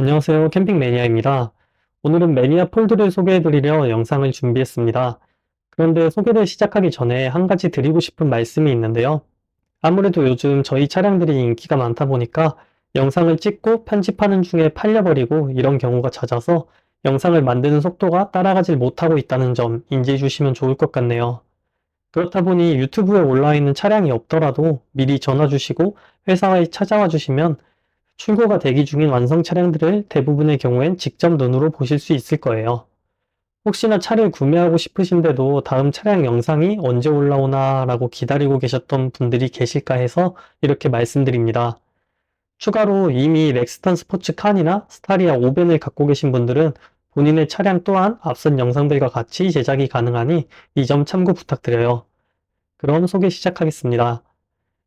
안녕하세요. 캠핑 매니아입니다. 오늘은 매니아 폴드를 소개해드리려 영상을 준비했습니다. 그런데 소개를 시작하기 전에 한 가지 드리고 싶은 말씀이 있는데요. 아무래도 요즘 저희 차량들이 인기가 많다 보니까 영상을 찍고 편집하는 중에 팔려버리고 이런 경우가 잦아서 영상을 만드는 속도가 따라가질 못하고 있다는 점 인지해 주시면 좋을 것 같네요. 그렇다 보니 유튜브에 올라와 있는 차량이 없더라도 미리 전화 주시고 회사에 찾아와 주시면 출고가 대기 중인 완성 차량들을 대부분의 경우엔 직접 눈으로 보실 수 있을 거예요. 혹시나 차를 구매하고 싶으신데도 다음 차량 영상이 언제 올라오나 라고 기다리고 계셨던 분들이 계실까 해서 이렇게 말씀드립니다. 추가로 이미 렉스턴 스포츠 칸이나 스타리아 5벤을 갖고 계신 분들은 본인의 차량 또한 앞선 영상들과 같이 제작이 가능하니 이 점 참고 부탁드려요. 그럼 소개 시작하겠습니다.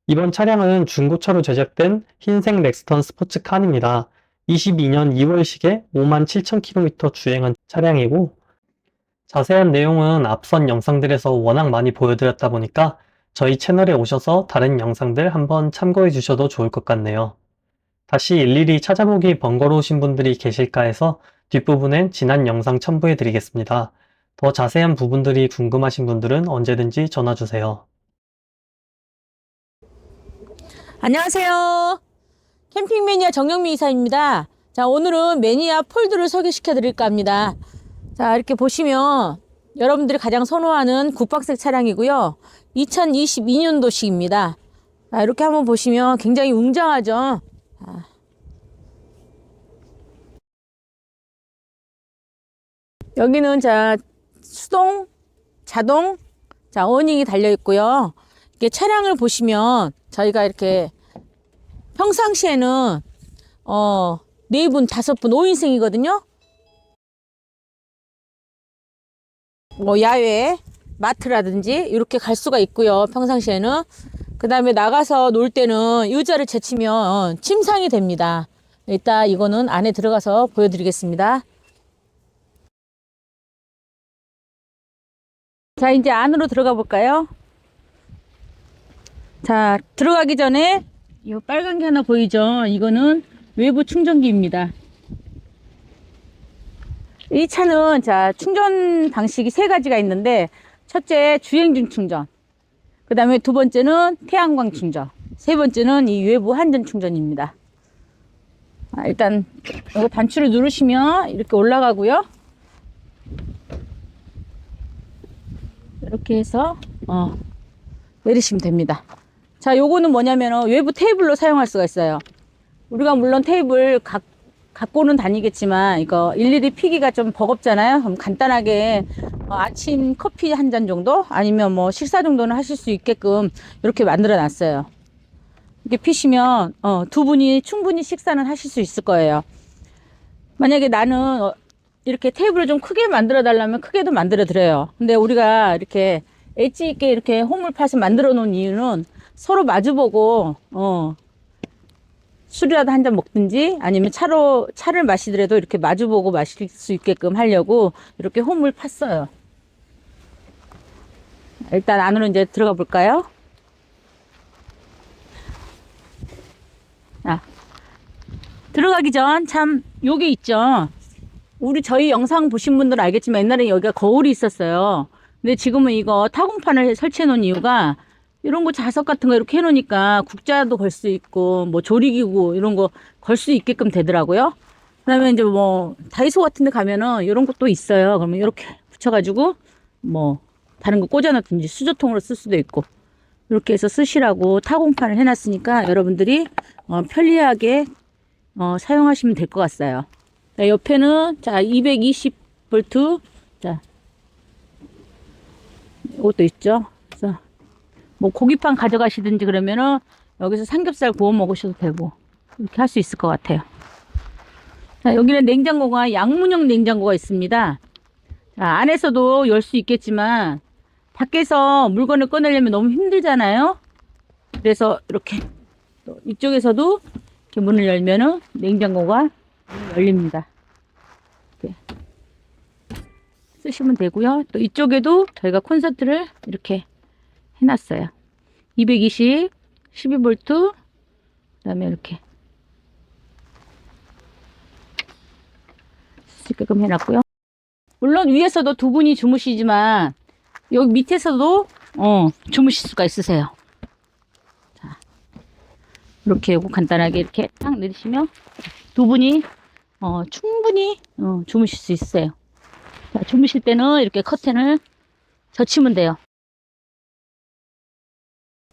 이번 차량은 중고차로 제작된 흰색 렉스턴 스포츠 칸입니다. 22년 2월식에 57,000km 주행한 차량이고 자세한 내용은 앞선 영상들에서 워낙 많이 보여드렸다 보니까 저희 채널에 오셔서 다른 영상들 한번 참고해 주셔도 좋을 것 같네요. 다시 일일이 찾아보기 번거로우신 분들이 계실까 해서 뒷부분엔 지난 영상 첨부해 드리겠습니다. 더 자세한 부분들이 궁금하신 분들은 언제든지 전화 주세요. 안녕하세요. 캠핑 매니아 정영미 이사입니다. 자, 오늘은 매니아 폴드를 소개시켜 드릴까 합니다. 자, 이렇게 보시면 여러분들이 가장 선호하는 국박색 차량이고요. 2022년도식입니다. 자, 이렇게 한번 보시면 굉장히 웅장하죠. 자. 여기는 자, 수동, 자동, 자, 어닝이 달려 있고요. 이렇게 차량을 보시면 저희가 이렇게 평상시에는 어, 네 분, 다섯 분, 5인승이거든요. 뭐 야외 마트라든지 이렇게 갈 수가 있고요. 평상시에는 그 다음에 나가서 놀 때는 의자를 제치면 침상이 됩니다. 이따 이거는 안에 들어가서 보여드리겠습니다. 자 이제 안으로 들어가 볼까요? 자 들어가기 전에 이 빨간 게 하나 보이죠? 이거는 외부 충전기입니다. 이 차는 자 충전 방식이 세 가지가 있는데 첫째 주행 중 충전. 그 다음에 두 번째는 태양광 충전. 세 번째는 이 외부 한전 충전입니다. 아, 일단 이거 단추를 누르시면 이렇게 올라가고요. 이렇게 해서 어, 내리시면 됩니다 자 요거는 뭐냐면 외부 테이블로 사용할 수가 있어요 우리가 물론 테이블 각 갖고는 다니겠지만 이거 일일이 피기가 좀 버겁잖아요. 그럼 간단하게 어, 아침 커피 한 잔 정도 아니면 뭐 식사 정도는 하실 수 있게끔 이렇게 만들어 놨어요. 이렇게 피시면 어, 두 분이 충분히 식사는 하실 수 있을 거예요. 만약에 나는 어, 이렇게 테이블을 좀 크게 만들어 달라면 크게도 만들어 드려요. 근데 우리가 이렇게 엣지 있게 이렇게 호물팟을 만들어 놓은 이유는 서로 마주보고 어, 술이라도 한 잔 먹든지 아니면 차로 차를 마시더라도 이렇게 마주보고 마실 수 있게끔 하려고 이렇게 홈을 팠어요. 일단 안으로 이제 들어가 볼까요? 아, 들어가기 전 참 요게 있죠. 우리 저희 영상 보신 분들은 알겠지만 옛날에 여기가 거울이 있었어요. 근데 지금은 이거 타공판을 설치해 놓은 이유가 이런 거 자석 같은 거 이렇게 해놓으니까 국자도 걸 수 있고 뭐 조리기구 이런 거 걸 수 있게끔 되더라고요. 그다음에 이제 뭐 다이소 같은 데 가면은 이런 것도 있어요. 그러면 이렇게 붙여가지고 뭐 다른 거 꽂아놨든지 수저통으로 쓸 수도 있고 이렇게 해서 쓰시라고 타공판을 해놨으니까 여러분들이 어, 편리하게 어, 사용하시면 될 것 같아요. 자, 옆에는 자 220V 자 이것도 있죠. 뭐 고기판 가져가시든지 그러면은 여기서 삼겹살 구워 먹으셔도 되고 이렇게 할 수 있을 것 같아요. 자, 여기는 냉장고가 양문형 냉장고가 있습니다. 자, 안에서도 열 수 있겠지만 밖에서 물건을 꺼내려면 너무 힘들잖아요. 그래서 이렇게 또 이쪽에서도 이렇게 문을 열면은 냉장고가 열립니다. 이렇게 쓰시면 되고요. 또 이쪽에도 저희가 콘서트를 이렇게 해놨어요. 220, 12V, 그 다음에 이렇게. 수 있게끔 해놨고요. 물론 위에서도 두 분이 주무시지만 여기 밑에서도 어, 주무실 수가 있으세요. 자, 이렇게 요거 간단하게 이렇게 딱 내리시면 두 분이 어, 충분히 어, 주무실 수 있어요. 자, 주무실 때는 이렇게 커튼을 젖히면 돼요.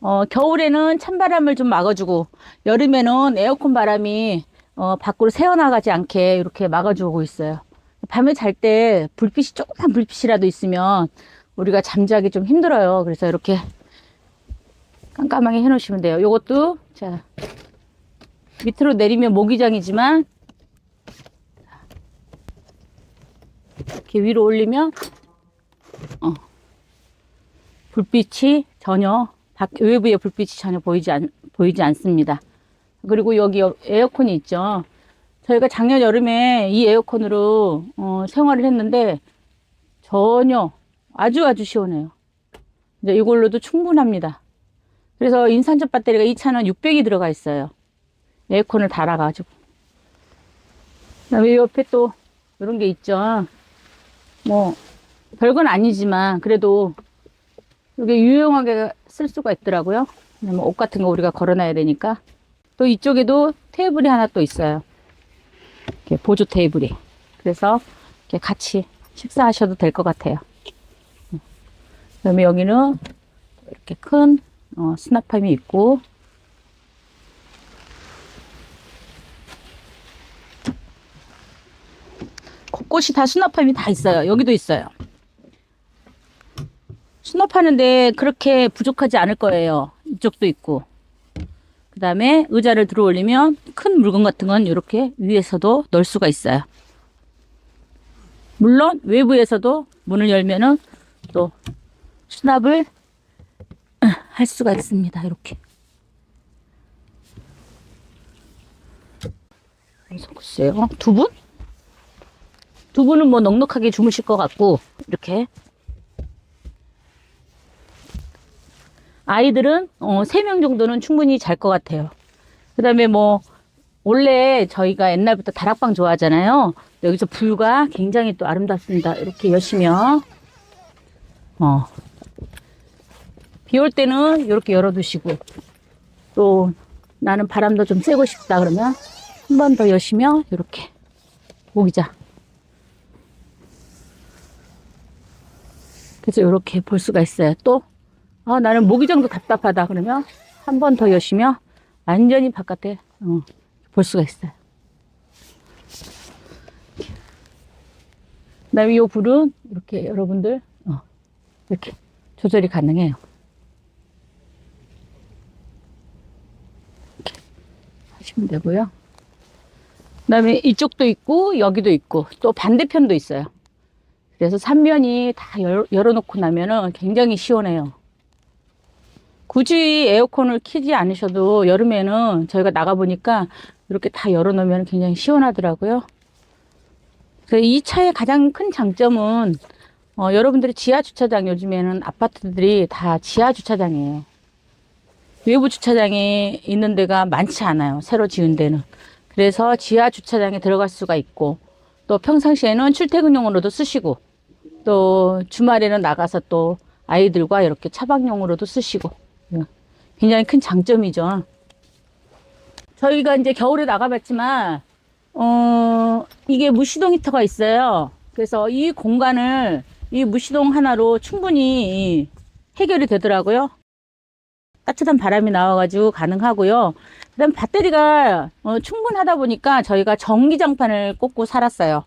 어, 겨울에는 찬바람을 좀 막아주고 여름에는 에어컨 바람이 어, 밖으로 새어나가지 않게 이렇게 막아주고 있어요. 밤에 잘 때 불빛이 조금만 불빛이라도 있으면 우리가 잠자기 좀 힘들어요. 그래서 이렇게 깜깜하게 해놓으시면 돼요. 요것도 자 밑으로 내리면 모기장이지만 이렇게 위로 올리면 어, 불빛이 전혀 밖 외부의 불빛이 전혀 보이지 않 보이지 않습니다. 그리고 여기 여- 에어컨이 있죠. 저희가 작년 여름에 이 에어컨으로 어, 생활을 했는데 전혀 아주 아주 시원해요. 이제 이걸로도 충분합니다. 그래서 인산철 배터리가 이 차는 600이 들어가 있어요. 에어컨을 달아가지고. 그다음에 옆에 또 이런 게 있죠. 뭐 별건 아니지만 그래도 이게 유용하게 쓸 수가 있더라고요. 왜냐면 옷 같은 거 우리가 걸어놔야 되니까. 또 이쪽에도 테이블이 하나 또 있어요. 이렇게 보조 테이블이. 그래서 이렇게 같이 식사하셔도 될 것 같아요. 그다음에 여기는 이렇게 큰 어, 수납함이 있고 곳곳이 다 수납함이 다 있어요. 여기도 있어요. 수납하는데 그렇게 부족하지 않을 거예요. 이쪽도 있고. 그 다음에 의자를 들어 올리면 큰 물건 같은 건 이렇게 위에서도 넣을 수가 있어요. 물론 외부에서도 문을 열면은 또 수납을 할 수가 있습니다. 이렇게. 그래서 글쎄요. 두 분? 두 분은 뭐 넉넉하게 주무실 것 같고, 이렇게. 아이들은, 어, 세명 정도는 충분히 잘 것 같아요. 그 다음에 뭐, 원래 저희가 옛날부터 다락방 좋아하잖아요. 여기서 뷰가 굉장히 또 아름답습니다. 이렇게 여시면, 어, 비 올 때는 이렇게 열어두시고, 또 나는 바람도 좀 쐬고 싶다 그러면 한 번 더 여시면 이렇게 모기자. 그래서 이렇게 볼 수가 있어요. 또, 아, 나는 모기장도 답답하다 그러면 한 번 더 여시면 완전히 바깥에 어, 볼 수가 있어요. 그다음에 이 불은 이렇게 여러분들 어, 이렇게 조절이 가능해요. 이렇게 하시면 되고요. 그다음에 이쪽도 있고 여기도 있고 또 반대편도 있어요. 그래서 삼면이 다 열, 열어놓고 나면은 굉장히 시원해요. 굳이 에어컨을 키지 않으셔도 여름에는 저희가 나가보니까 이렇게 다 열어놓으면 굉장히 시원하더라고요. 그래서 이 차의 가장 큰 장점은 어, 여러분들이 지하 주차장 요즘에는 아파트들이 다 지하 주차장이에요. 외부 주차장이 있는 데가 많지 않아요. 새로 지은 데는. 그래서 지하 주차장에 들어갈 수가 있고 또 평상시에는 출퇴근용으로도 쓰시고 또 주말에는 나가서 또 아이들과 이렇게 차박용으로도 쓰시고 예, 굉장히 큰 장점이죠. 저희가 이제 겨울에 나가봤지만 어 이게 무시동 히터가 있어요. 그래서 이 공간을 이 무시동 하나로 충분히 해결이 되더라고요. 따뜻한 바람이 나와가지고 가능하고요. 그다음 배터리가 어, 충분하다 보니까 저희가 전기장판을 꽂고 살았어요.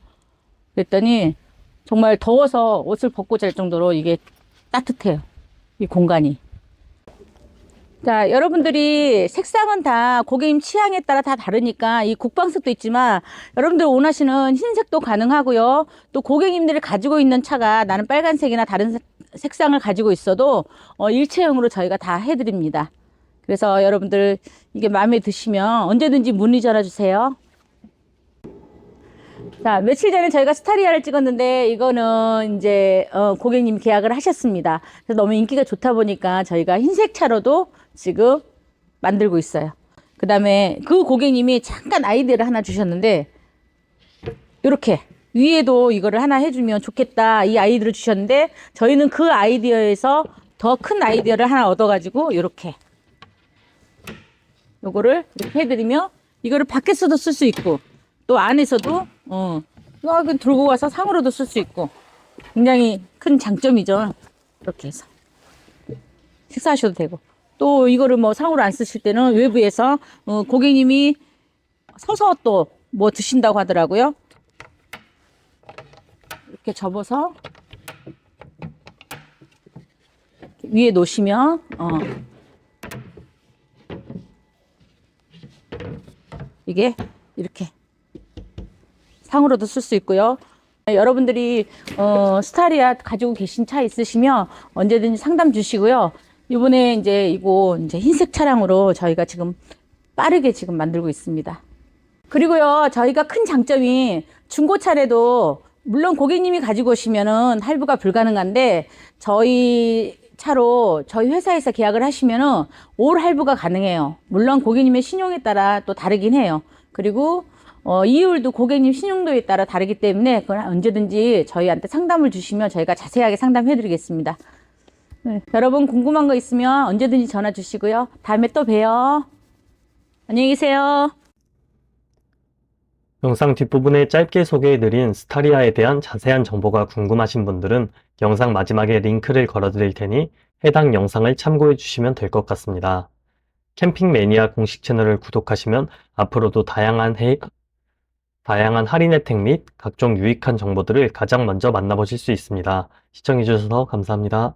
그랬더니 정말 더워서 옷을 벗고 잘 정도로 이게 따뜻해요. 이 공간이. 자, 여러분들이 색상은 다 고객님 취향에 따라 다 다르니까 이 국방색도 있지만 여러분들 원하시는 흰색도 가능하고요. 또 고객님들이 가지고 있는 차가 나는 빨간색이나 다른 색- 색상을 가지고 있어도 어, 일체형으로 저희가 다 해드립니다. 그래서 여러분들 이게 마음에 드시면 언제든지 문의 전화 주세요. 자, 며칠 전에 저희가 스타리아를 찍었는데 이거는 이제 어, 고객님 계약을 하셨습니다. 그래서 너무 인기가 좋다 보니까 저희가 흰색 차로도 지금 만들고 있어요. 그 다음에 그 고객님이 잠깐 아이디어를 하나 주셨는데 이렇게 위에도 이거를 하나 해주면 좋겠다. 이 아이디어를 주셨는데 저희는 그 아이디어에서 더 큰 아이디어를 하나 얻어가지고 이렇게 요거를 이렇게 해드리면 이거를 밖에서도 쓸 수 있고 또 안에서도 어 여기 들고 와서 상으로도 쓸 수 있고 굉장히 큰 장점이죠. 이렇게 해서 식사하셔도 되고 또 이거를 뭐 상으로 안 쓰실 때는 외부에서 어, 고객님이 서서 또 뭐 드신다고 하더라고요. 이렇게 접어서 위에 놓으시면 어 이게 이렇게 상으로도 쓸 수 있고요. 여러분들이 어, 스타리아 가지고 계신 차 있으시면 언제든지 상담 주시고요. 이번에 이제 이거 이제 흰색 차량으로 저희가 지금 빠르게 지금 만들고 있습니다. 그리고요, 저희가 큰 장점이 중고차래도 물론 고객님이 가지고 오시면은 할부가 불가능한데 저희 차로 저희 회사에서 계약을 하시면은 올 할부가 가능해요. 물론 고객님의 신용에 따라 또 다르긴 해요. 그리고 어, 이율도 고객님 신용도에 따라 다르기 때문에 그건 언제든지 저희한테 상담을 주시면 저희가 자세하게 상담해 드리겠습니다. 네, 여러분 궁금한 거 있으면 언제든지 전화 주시고요. 다음에 또 봬요. 안녕히 계세요. 영상 뒷부분에 짧게 소개해드린 스타리아에 대한 자세한 정보가 궁금하신 분들은 영상 마지막에 링크를 걸어드릴 테니 해당 영상을 참고해 주시면 될 것 같습니다. 캠핑 매니아 공식 채널을 구독하시면 앞으로도 다양한 해, 다양한 할인 혜택 및 각종 유익한 정보들을 가장 먼저 만나보실 수 있습니다. 시청해주셔서 감사합니다.